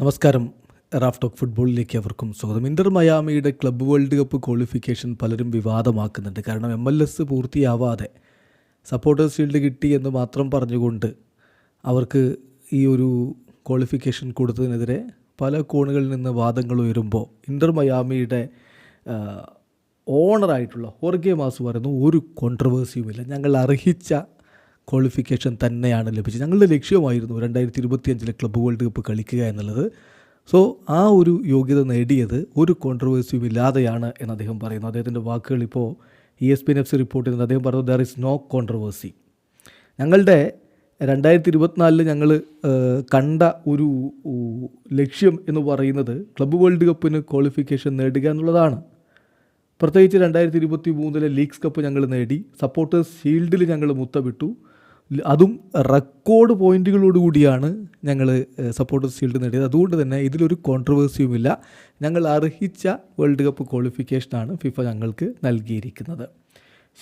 നമസ്കാരം. Raf talk ഫുട്ബോളിലേക്ക് അവർക്കും സ്വാഗതം. ഇന്റർ മയാമിയുടെ ക്ലബ്ബ് വേൾഡ് കപ്പ് ക്വാളിഫിക്കേഷൻ പലരും വിവാദമാക്കുന്നുണ്ട്. കാരണം എം എൽ എസ് പൂർത്തിയാവാതെ സപ്പോർട്ടേഴ്സ് ഫീൽഡ് കിട്ടി എന്ന് മാത്രം പറഞ്ഞുകൊണ്ട് അവർക്ക് ഈ ഒരു ക്വാളിഫിക്കേഷൻ കൊടുത്തതിനെതിരെ പല കോണുകളിൽ നിന്ന് വാദങ്ങൾ ഉയരുമ്പോൾ ഇന്റർ മയാമിയുടെ ഓണറായിട്ടുള്ള ഹോർഗെ മാസ് പറയുന്നു ഒരു കോൺട്രവേഴ്സിയുമില്ല ഞങ്ങൾ അർഹിച്ച ക്വാളിഫിക്കേഷൻ തന്നെയാണ് ലഭിച്ചത്. ഞങ്ങളുടെ ലക്ഷ്യമായിരുന്നു രണ്ടായിരത്തി ഇരുപത്തിയഞ്ചിലെ ക്ലബ്ബ് വേൾഡ് കപ്പ് കളിക്കുക എന്നുള്ളത്. സോ ആ ഒരു യോഗ്യത നേടിയത് ഒരു കോൺട്രവേഴ്സിയും ഇല്ലാതെയാണ് എന്ന് അദ്ദേഹം പറയുന്നു. അദ്ദേഹത്തിന്റെ വാക്കുകൾ ഇപ്പോൾ E S P N F C അദ്ദേഹം പറഞ്ഞു ദർ ഇസ് നോ കോൺട്രവേഴ്സി ഞങ്ങളുടെ രണ്ടായിരത്തി ഇരുപത്തിനാലിൽ ഞങ്ങൾ കണ്ട ഒരു ലക്ഷ്യം എന്ന് പറയുന്നത് ക്ലബ്ബ് വേൾഡ് കപ്പിന് ക്വാളിഫിക്കേഷൻ നേടുക എന്നുള്ളതാണ്. പ്രത്യേകിച്ച് രണ്ടായിരത്തി ഇരുപത്തി മൂന്നിലെ ലീഗ്സ് കപ്പ് ഞങ്ങൾ നേടി. സപ്പോർട്ടേഴ്സ് ഷീൽഡിൽ ഞങ്ങൾ മുത്തമിട്ടു ല- അതും റെക്കോർഡ് പോയിന്റുകളോടുകൂടിയാണ് ഞങ്ങൾ സപ്പോർട്ടേഴ്സ് ഷീൽഡ് നേടിയത്. അതുകൊണ്ട് തന്നെ ഇതിലൊരു കോൺട്രവേഴ്സിയുമില്ല ഞങ്ങൾ അർഹിച്ച വേൾഡ് കപ്പ് ക്വാളിഫിക്കേഷനാണ് ഫിഫ ഞങ്ങൾക്ക് നൽകിയിരിക്കുന്നത്.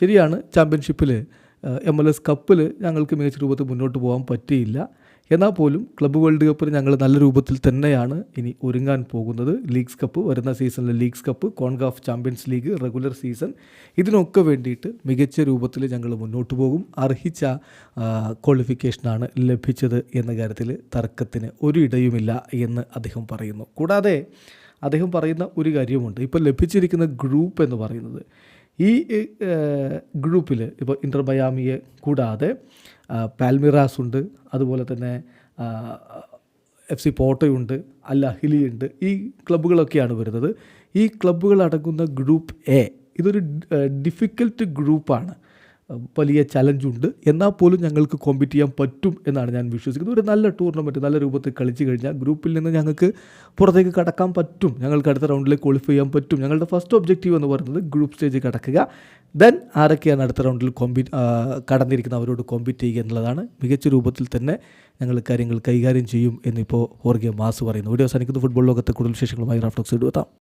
ശരിയാണ് ചാമ്പ്യൻഷിപ്പിൽ എം എൽ എസ് കപ്പിൽ ഞങ്ങൾക്ക് മികച്ച രൂപത്തിൽ മുന്നോട്ട് പോകാൻ പറ്റിയില്ല. എന്നാൽ പോലും ക്ലബ്ബ് വേൾഡ് കപ്പിൽ ഞങ്ങൾ നല്ല രൂപത്തിൽ തന്നെയാണ് ഇനി ഒരുങ്ങാൻ പോകുന്നത്. ലീഗ്സ് കപ്പ് വരുന്ന സീസണിലെ leagues cup CONCACAF champions league regular season ഇതിനൊക്കെ വേണ്ടിയിട്ട് മികച്ച രൂപത്തിൽ ഞങ്ങൾ മുന്നോട്ട് പോകും. അർഹിച്ച ക്വാളിഫിക്കേഷനാണ് ലഭിച്ചത് എന്ന കാര്യത്തിൽ തർക്കത്തിന് ഒരു ഇടയുമില്ല എന്ന് അദ്ദേഹം പറയുന്നു. കൂടാതെ അദ്ദേഹം പറയുന്ന ഒരു കാര്യമുണ്ട്. ഇപ്പോൾ ലഭിച്ചിരിക്കുന്ന ഗ്രൂപ്പ് എന്ന് പറയുന്നത് ഈ ഗ്രൂപ്പിൽ ഇപ്പോൾ ഇന്റർ കൂടാതെ പാൽമിറാസ് ഉണ്ട് അതുപോലെ തന്നെ എഫ് സി പോട്ടയുണ്ട് അല്ല ഉണ്ട് ഈ ക്ലബ്ബുകളൊക്കെയാണ് വരുന്നത്. ഈ ക്ലബ്ബുകൾ അടങ്ങുന്ന ഗ്രൂപ്പ് എ ഇതൊരു ഡിഫിക്കൽട്ട് ഗ്രൂപ്പാണ്. വലിയ ചലഞ്ചുണ്ട്. എന്നാൽ പോലും ഞങ്ങൾക്ക് കോമ്പീറ്റ് ചെയ്യാൻ പറ്റും എന്നാണ് ഞാൻ വിശ്വസിക്കുന്നത്. ഒരു നല്ല ടൂർണമെന്റ് നല്ല രൂപത്തിൽ കളിച്ചു കഴിഞ്ഞാൽ ഗ്രൂപ്പിൽ നിന്ന് ഞങ്ങൾക്ക് പുറത്തേക്ക് കടക്കാൻ പറ്റും. ഞങ്ങൾക്ക് അടുത്ത റൗണ്ടിലേക്ക് ക്വാളിഫൈ ചെയ്യാൻ പറ്റും. ഞങ്ങളുടെ ഫസ്റ്റ് ഒബ്ജക്റ്റീവ് എന്ന് പറയുന്നത് ഗ്രൂപ്പ് സ്റ്റേജിൽ കടക്കുക. ദെൻ ആരൊക്കെയാണ് അടുത്ത റൗണ്ടിൽ കോമ്പി കടന്നിരിക്കുന്ന അവരോട് കോമ്പീറ്റ് ചെയ്യുക എന്നുള്ളതാണ് മികച്ച രൂപത്തിൽ തന്നെ ഞങ്ങൾ കാര്യങ്ങൾ കൈകാര്യം ചെയ്യും എന്നിപ്പോൾ ഹോർഗെ മാസ് പറയുന്നു. വീഡിയോ അവസാനിക്കുന്ന. ഫുട്ബോൾ ലോകത്തെ കൂടുതൽ വിശേഷങ്ങളുമായി റാഫ്റ്റോക്സ് എടുത്താം